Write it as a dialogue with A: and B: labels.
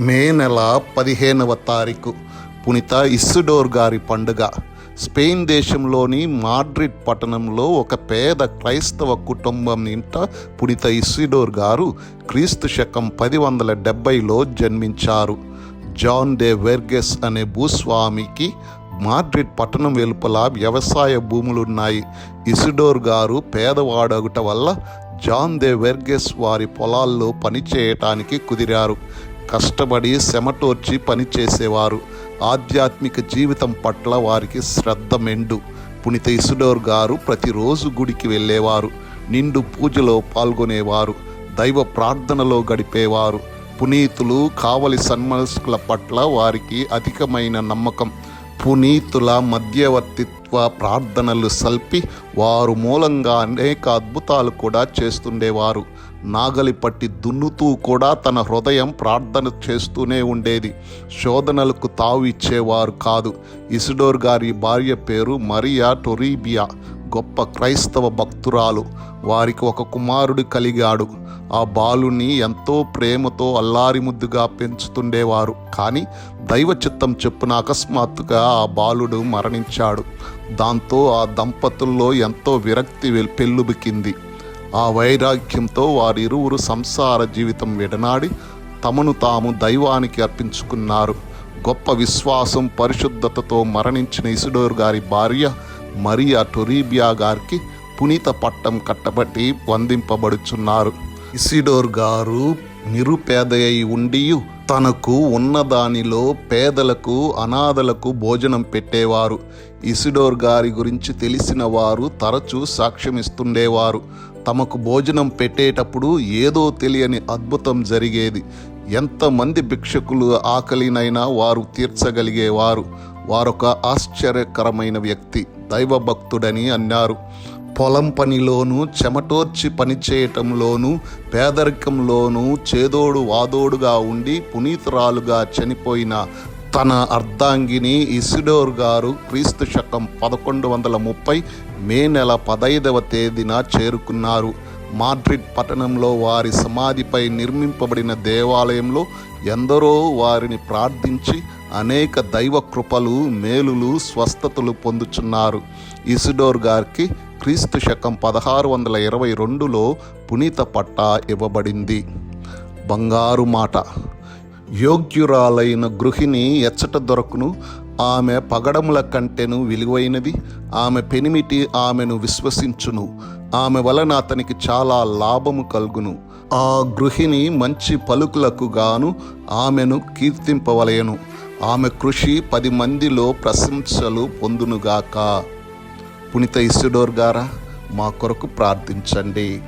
A: మే నెల పదిహేనవ తారీఖు పునిత ఇస్సుడోర్ గారి పండుగ. స్పెయిన్ దేశంలోని మాడ్రిడ్ పట్టణంలో ఒక పేద క్రైస్తవ కుటుంబం ఇంట పునిత ఇస్సిడోర్ గారు క్రీస్తు శకం పది వందల డెబ్బైలో జన్మించారు. జాన్ డే వెర్గెస్ అనే భూస్వామికి మాడ్రిడ్ పట్టణం వెలుపల వ్యవసాయ భూములున్నాయి. ఇసిడోర్ గారు పేదవాడగుట వల్ల జాన్ దే వెర్గెస్ వారి పొలాల్లో పనిచేయటానికి కుదిరారు. కష్టపడి శమటోర్చి పనిచేసేవారు. ఆధ్యాత్మిక జీవితం పట్ల వారికి శ్రద్ధ మెండు. పునీత ఇసుడోర్ గారు ప్రతిరోజు గుడికి వెళ్ళేవారు. నిండు పూజలో పాల్గొనేవారు. దైవ ప్రార్థనలో గడిపేవారు. పునీతులు కావలి సన్మనస్కుల పట్ల వారికి అధికమైన నమ్మకం. పునీతుల మధ్యవర్తిత్వ ప్రార్థనలు సల్పి వారు మూలంగా అనేక అద్భుతాలు కూడా చేస్తుండేవారు. నాగలి పట్టి దున్నుతూ కూడా తన హృదయం ప్రార్థన చేస్తూనే ఉండేది. శోధనలకు తావు ఇచ్చేవారు కాదు. ఇసుడోర్ గారి భార్య పేరు మరియా టొరీబియా. గొప్ప క్రైస్తవ భక్తురాలు. వారికి ఒక కుమారుడు కలిగాడు. ఆ బాలుని ఎంతో ప్రేమతో అల్లారి ముద్దుగా పెంచుతుండేవారు. కానీ దైవ చిత్తం చెప్పున అకస్మాత్తుగా ఆ బాలుడు మరణించాడు. దాంతో ఆ దంపతుల్లో ఎంతో విరక్తి పెళ్ళుబికింది. ఆ వైరాగ్యంతో వారిరువురు సంసార జీవితం విడనాడి తమను తాము దైవానికి అర్పించుకున్నారు. గొప్ప విశ్వాసం పరిశుద్ధతతో మరణించిన ఇసుడోర్ గారి భార్య మరియా టొరీబియా గారికి పునీత పట్టం కట్టబట్టి వందింపబడుచున్నారు. ఇసిడోర్ గారు నిరుపేదయ్యి ఉండి తనకు ఉన్నదానిలో పేదలకు అనాథలకు భోజనం పెట్టేవారు. ఇసిడోర్ గారి గురించి తెలిసిన వారు తరచూ సాక్ష్యమిస్తుండేవారు. తమకు భోజనం పెట్టేటప్పుడు ఏదో తెలియని అద్భుతం జరిగేది. ఎంతమంది భిక్షకులు ఆకలినైనా వారు తీర్చగలిగేవారు. వారొక ఆశ్చర్యకరమైన వ్యక్తి. దైవభక్తుడని అన్నారు. పొలం పనిలోనూ చెమటోర్చి పనిచేయటంలోనూ పేదరికంలోనూ చేదోడు వాదోడుగా ఉండి పునీతురాలుగా చనిపోయిన తన అర్ధాంగిని ఇసిడోర్ గారు క్రీస్తు శకం పదకొండు వందల ముప్పై మే నెల పదైదవ తేదీన చేరుకున్నారు. మాడ్రిడ్ పట్టణంలో వారి సమాధిపై నిర్మింపబడిన దేవాలయంలో ఎందరో వారిని ప్రార్థించి అనేక దైవ కృపలు మేలులు స్వస్థతలు పొందుచున్నారు. ఇసిడోర్ గారికి క్రీస్తు శకం పదహారు వందల ఇరవై రెండులో పునీత పట్టా ఇవ్వబడింది. బంగారు మాట. యోగ్యురాలైన గృహిణి ఎచ్చట దొరకును. ఆమె పగడముల కంటెను విలువైనది. ఆమె పెనిమిటి ఆమెను విశ్వసించును. ఆమె వలన అతనికి చాలా లాభము కలుగును. ఆ గృహిణి మంచి పలుకులకు గాను ఆమెను కీర్తింపవలయను ఆమె కృషి పది మందిలో ప్రశంసలు పొందునుగాక. పునిత ఇసుడోర్ గారా మా కొరకు ప్రార్థించండి.